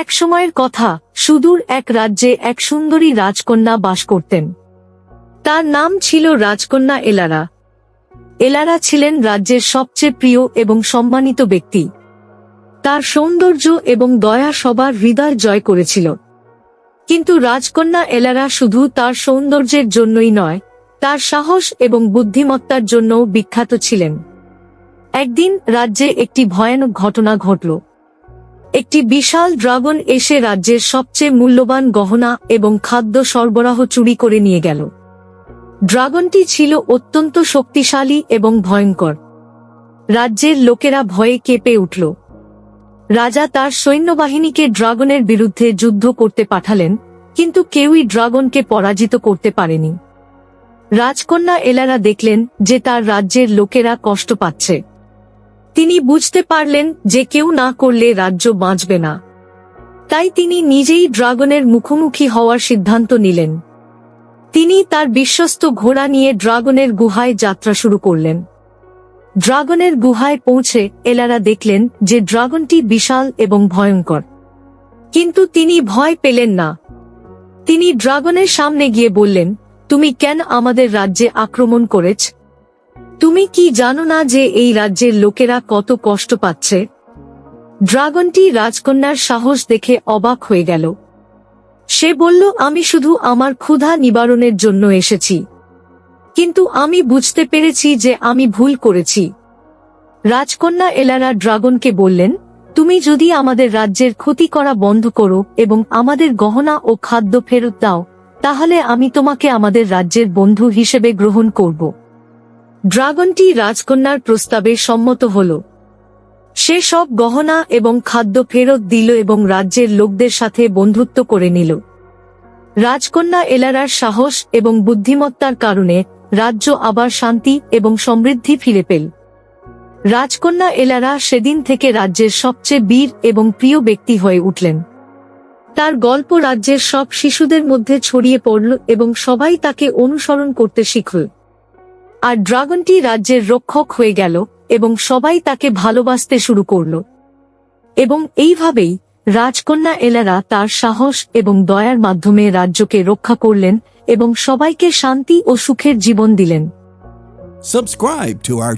এক সময়ের কথা, সুদূর এক রাজ্যে এক সুন্দরী রাজকন্যা বাস করতেন। তার নাম ছিল রাজকন্যা এলারা। এলারা ছিলেন রাজ্যের সবচেয়ে প্রিয় এবং সম্মানিত ব্যক্তি। তার সৌন্দর্য এবং দয়া সবার হৃদয় জয় করেছিল। কিন্তু রাজকন্যা এলারা শুধু তার সৌন্দর্যের জন্যই নয়, তার সাহস এবং বুদ্ধিমত্তার জন্যও বিখ্যাত ছিলেন। একদিন রাজ্যে একটি ভয়ানক ঘটনা ঘটল। একটি বিশাল ড্রাগন এসে রাজ্যের সবচেয়ে মূল্যবান গহনা এবং খাদ্য সরবরাহ চুরি করে নিয়ে গেল। ড্রাগনটি ছিল অত্যন্ত শক্তিশালী এবং ভয়ঙ্কর। রাজ্যের লোকেরা ভয়ে কেঁপে উঠল। রাজা তার সৈন্যবাহিনীকে ড্রাগনের বিরুদ্ধে যুদ্ধ করতে পাঠালেন, কিন্তু কেউই ড্রাগনকে পরাজিত করতে পারেনি। রাজকন্যা এলারা দেখলেন যে তার রাজ্যের লোকেরা কষ্ট পাচ্ছে। তিনি বুঝতে পারলেন যে কেউ না করলে রাজ্য বাঁচবে না। তাই তিনি নিজেই ড্রাগনের মুখোমুখি হওয়ার সিদ্ধান্ত নিলেন। তিনি তার বিশ্বস্ত ঘোড়া নিয়ে ড্রাগনের গুহায় যাত্রা শুরু করলেন। ড্রাগনের গুহায় পৌঁছে এলারা দেখলেন যে ড্রাগনটি বিশাল এবং ভয়ঙ্কর। কিন্তু তিনি ভয় পেলেন না। তিনি ড্রাগনের সামনে গিয়ে বললেন, তুমি কেন আমাদের রাজ্যে আক্রমণ করেছ? তুমি কি জানো না যে এই রাজ্যের লোকেরা কত কষ্ট পাচ্ছে? ড্রাগনটি রাজকন্যার সাহস দেখে অবাক হয়ে গেল। সে বলল, আমি শুধু আমার ক্ষুধা নিবারণের জন্য এসেছি। কিন্তু আমি বুঝতে পেরেছি যে আমি ভুল করেছি। রাজকন্যা এলারা ড্রাগনকে বললেন, তুমি যদি আমাদের রাজ্যের ক্ষতি করা বন্ধ করো এবং আমাদের গহনা ও খাদ্য ফেরত দাও, তাহলে আমি তোমাকে আমাদের রাজ্যের বন্ধু হিসেবে গ্রহণ করব। ড্রাগনটি রাজকন্যার প্রস্তাবে সম্মত হল। সে সব গহনা এবং খাদ্য ফেরত দিল এবং রাজ্যের লোকদের সাথে বন্ধুত্ব করে নিল। রাজকন্যা এলারার সাহস এবং বুদ্ধিমত্তার কারণে রাজ্য আবার শান্তি এবং সমৃদ্ধি ফিরে পেল। রাজকন্যা এলারা সেদিন থেকে রাজ্যের সবচেয়ে বীর এবং প্রিয় ব্যক্তি হয়ে উঠলেন। তার গল্প রাজ্যের সব শিশুদের মধ্যে ছড়িয়ে পড়ল এবং সবাই তাকে অনুসরণ করতে শিখল। আর ড্রাগনটি রাজ্যের রক্ষক হয়ে গেল এবং সবাই তাকে ভালোবাসতে শুরু করল। এবং এইভাবেই রাজকন্যা এলারা তার সাহস এবং দয়ার মাধ্যমে রাজ্যকে রক্ষা করলেন এবং সবাইকে শান্তি ও সুখের জীবন দিলেন। Subscribe to our